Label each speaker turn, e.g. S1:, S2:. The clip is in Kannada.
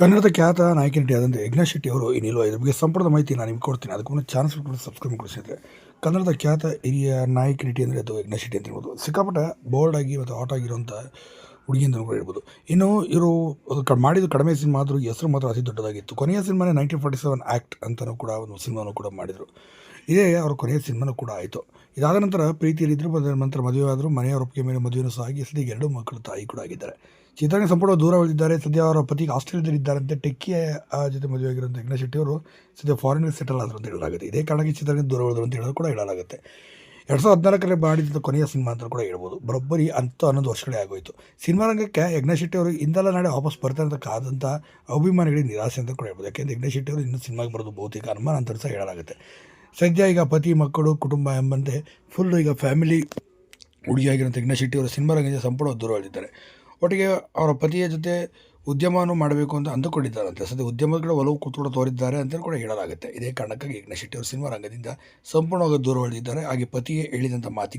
S1: ಕನ್ನಡದ ಖ್ಯಾತ ನಾಯಕ ಆದಂತೆ ಯಜ್ಞಾ ಶೆಟ್ಟಿ ಅವರು ಇನ್ನಿಲ್ವ ಇದ್ರ ಬಗ್ಗೆ ಸಂಪೂರ್ಣ ಮಾಹಿತಿ ನಾನು ನಿಮ್ಗೆ ಕೊಡ್ತೀನಿ. ಅದಕ್ಕೂ ಕೂಡ ಸಬ್ಸ್ಕ್ರೈಬ್ ಕೊಡಿಸಿದ್ರೆ ಕನ್ನಡದ ಖ್ಯಾತ ಹಿರಿಯ ನಾಯಕ ನಟಿ ಅಂದರೆ ಅದು ಯಜ್ಞಾ ಶೆಟ್ಟಿ ಅಂತ ಹೇಳ್ಬೋದು. ಸಿಕ್ಕಾಪಟ್ಟೆ ಬೋಲ್ಡ್ ಆಗಿ ಮತ್ತು ಹಾಟ್ ಆಗಿರುವಂಥ ಹುಡುಗಿ ಅಂತ ಹೇಳ್ಬೋದು. ಇನ್ನು ಇವರು ಮಾಡಿದ ಕಡಿಮೆ ಸಿನಿಮಾ ಆದರೂ ಹೆಸರು ಮಾತ್ರ ಅತಿ ದೊಡ್ಡದಾಗಿತ್ತು. ಕೊನೆಯ ಸಿನಿಮಾನೇ ನೈನ್ಟೀನ್ ಫಾರ್ಟಿ ಸೆವೆನ್ ಆ್ಯಕ್ಟ್ ಅಂತಲೂ ಕೂಡ ಒಂದು ಸಿನಿಮಾನು ಕೂಡ ಮಾಡಿದರು. ಇದೇ ಅವರ ಕೊನೆಯ ಸಿನಿಮಾನೂ ಕೂಡ ಆಯಿತು. ಇದಾದ ನಂತರ ಪ್ರೀತಿಯಲ್ಲಿದ್ದರು ಅದರ ನಂತರ ಮದುವೆ ಆದರೂ ಮನೆಯ ಒಪ್ಪಿಗೆ ಮೇಲೆ ಮದುವೆನೂ ಸಾಗಿ ಸದ್ಯ ಎರಡು ಮಕ್ಕಳು ತಾಯಿ ಕೂಡ ಆಗಿದ್ದಾರೆ. ಚಿತ್ರರಂಗ ಸಂಪೂರ್ಣ ದೂರ ಉಳಿದಿದ್ದಾರೆ ಸದ್ಯ ಅವರ ಪತಿಗೆ ಆಸ್ಟ್ರೇಲಿಯಾದಲ್ಲಿದ್ದಾರಂತೆ. ಟೆಕ್ಕಿಯ ಜೊತೆ ಮದುವೆ ಆಗಿರುವಂಥ ಯಜ್ಞ ಶೆಟ್ಟಿ ಅವರು ಸದ್ಯ ಫಾರಿನ್ ಸೆಟಲ್ ಆದರು ಅಂತ ಹೇಳಲಾಗುತ್ತೆ. ಇದೇ ಕಾರಣಕ್ಕೆ ಚಿತ್ರರಂಗ ದೂರ ಉಳಿದ್ರು ಅಂತ ಹೇಳೋದು ಕೂಡ ಹೇಳಲಾಗುತ್ತೆ. ಎರಡು ಸಾವಿರದ ಹದಿನಾಲ್ಕರಲ್ಲಿ ಮಾಡಿದ್ದ ಕೊನೆಯ ಸಿನಿಮಾ ಅಂತ ಕೂಡ ಹೇಳ್ಬೋದು. ಬರೋಬ್ಬರಿ ಹತ್ತು ಹನ್ನೊಂದು ವರ್ಷಗಳೇ ಆಗೋಯಿತು. ಸಿನಿಮಾ ರಂಗಕ್ಕೆ ಯಜ್ಞ ಶೆಟ್ಟಿ ಅವರು ಇಂದೆಲ್ಲ ನಾಳೆ ವಾಪಸ್ ಬರ್ತಾರೆ ಅಂತ ಕಾದಂಥ ಅಭಿಮಾನಿಗಳಿಗೆ ನಿರಾಸೆ ಅಂತ ಕೂಡ ಹೇಳ್ಬೋದು. ಯಾಕೆಂದರೆ ಯಜ್ಞ ಶೆಟ್ಟಿ ಅವರು ಇನ್ನೂ ಸಿನಿಮಾಗೆ ಬರೋದು ಬಹುತೇಕ ಅನುಮಾನ ಅಂತ ಸಹ ಹೇಳಲಾಗುತ್ತೆ. ಸದ್ಯ ಈಗ ಪತಿ, ಮಕ್ಕಳು, ಕುಟುಂಬ ಎಂಬಂತೆ ಫುಲ್ ಈಗ ಫ್ಯಾಮಿಲಿ ಹುಡುಗಿಯಾಗಿರೋಂಥ ಯಜ್ಞ ಶೆಟ್ಟಿ ಅವರು ಸಿನಿಮಾ ರಂಗದಿಂದ ಸಂಪೂರ್ಣ ದೂರವಾಗಿದ್ದಾರೆ ಒಟ್ಟಿಗೆ ಅವರ ಪತಿಯ ಜೊತೆ ಉದ್ಯಮವನ್ನು ಮಾಡಬೇಕು ಅಂತ ಅಂದುಕೊಂಡಿದ್ದಾರಂತೆ. ಸದ್ಯ ಉದ್ಯಮಗಳ ಒಲವು ಕೂಡ ತೋರಿದ್ದಾರೆ ಅಂತ ಕೂಡ ಹೇಳಲಾಗುತ್ತೆ. ಇದೇ ಕಾರಣಕ್ಕಾಗಿ ಯಜ್ಞ ಶೆಟ್ಟಿ ಅವರು ಸಿನಿಮಾ ರಂಗದಿಂದ ಸಂಪೂರ್ಣವಾಗಿ ದೂರ ಉಳಿದಿದ್ದಾರೆ ಹಾಗೆ ಪತಿಯೇ ಹೇಳಿದಂಥ ಮಾತಿನ